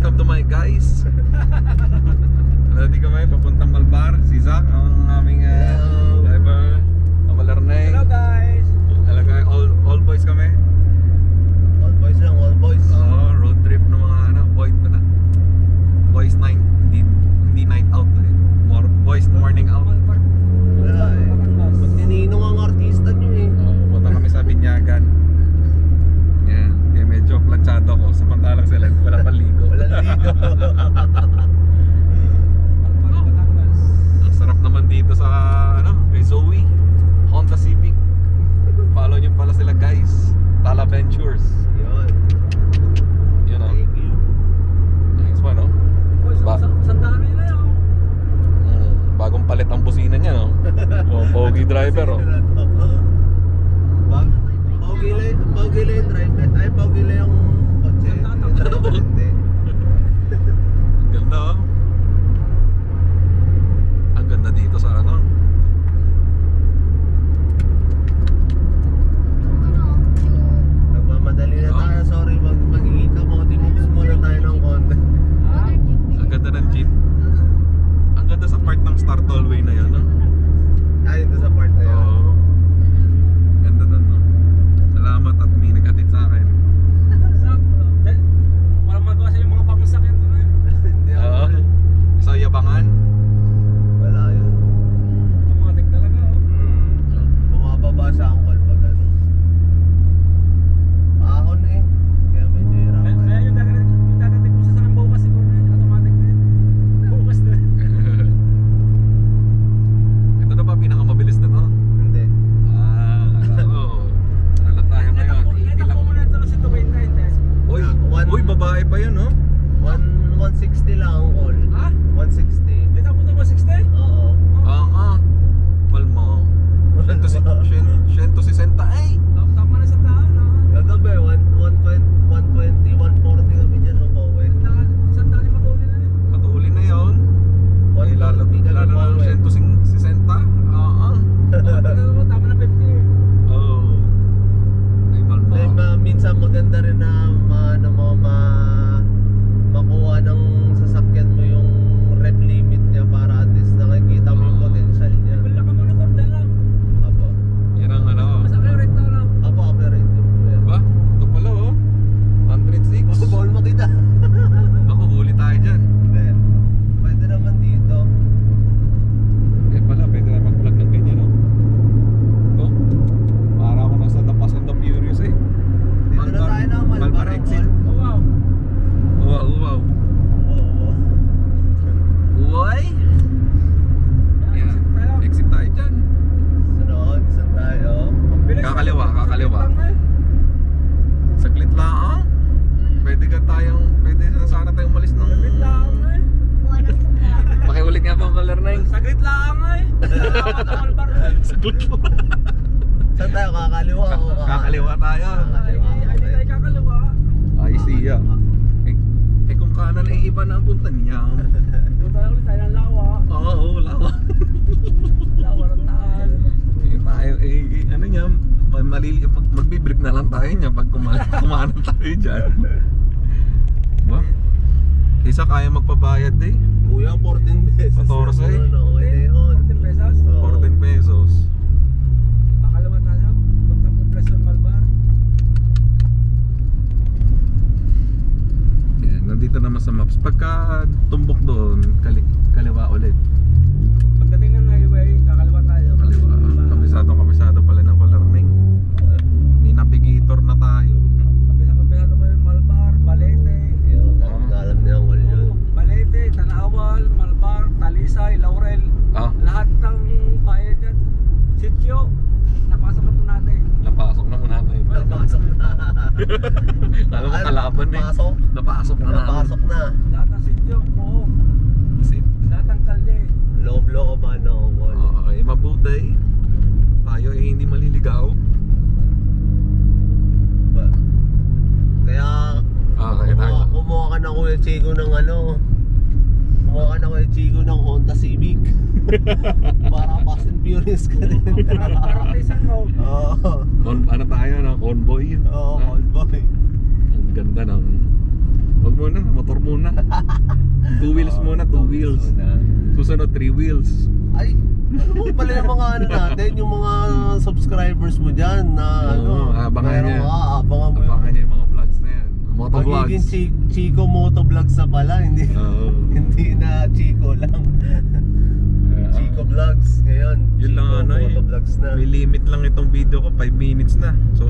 welcome to my guys. Nandito kami papuntang Malbar, si Zach, ang aming uh, driver, ang Malarnay. Pogi driver, oh. Pogi lang yung driver. Ay, pogi lang yung kotse. 160 lang ang all. Ha? 160. Click mo. Saan tayo? Kakaliwa o Kakaliwa tayo. Kakaliwa. Hindi tayo kakaliwa. Ay, siya. Ah. Eh, eh kung kanan eh iba na ang punta niya. Punta na ulit tayo ng lawa. Oo, oh, lawa. lawa ng taal. Eh tayo eh, eh ano niya, malili, pag magbibrip na lang tayo niya pag kumanan kumana tayo dyan. Ba? Isa kaya magpabayad eh. Kuya, 14 pesos. 14? Eh. 14 pesos? 14 pesos. na tumbo Lalo ko kalaban eh. Pasok. Napasok na namin. Napasok na. Lahat ng sityo, oo. Kasi lahat ng kalye. Loob-looban ng ano, wall. Okay, mabuti. Tayo eh hindi maliligaw. Ba? Kaya... Ah, okay, kumuha, kumuha ka na kuya Chico ng ano, Bumakan ako yung Chico ng Honda Civic. Para Fast and Furious ka rin. Parang may isang home. Oo. Con- ano tayo, no? Convoy. Oo, Ah, convoy. Ang ganda ng... Huwag muna, motor muna. two wheels Oo, muna, two wheels. muna. Susunod, three wheels. Ay, ano mo pala yung mga ano natin, yung mga subscribers mo dyan na Oo, ano, abangan niya. ka, abangan mo yung Abangan niya mga vlogs. Moto magiging chi- Chico Moto Vlogs na pala, hindi Oo. hindi na Chico lang. Ah, Chico Vlogs ngayon. Yun lang Chico ano eh. Moto Vlogs na. May limit lang itong video ko, 5 minutes na. So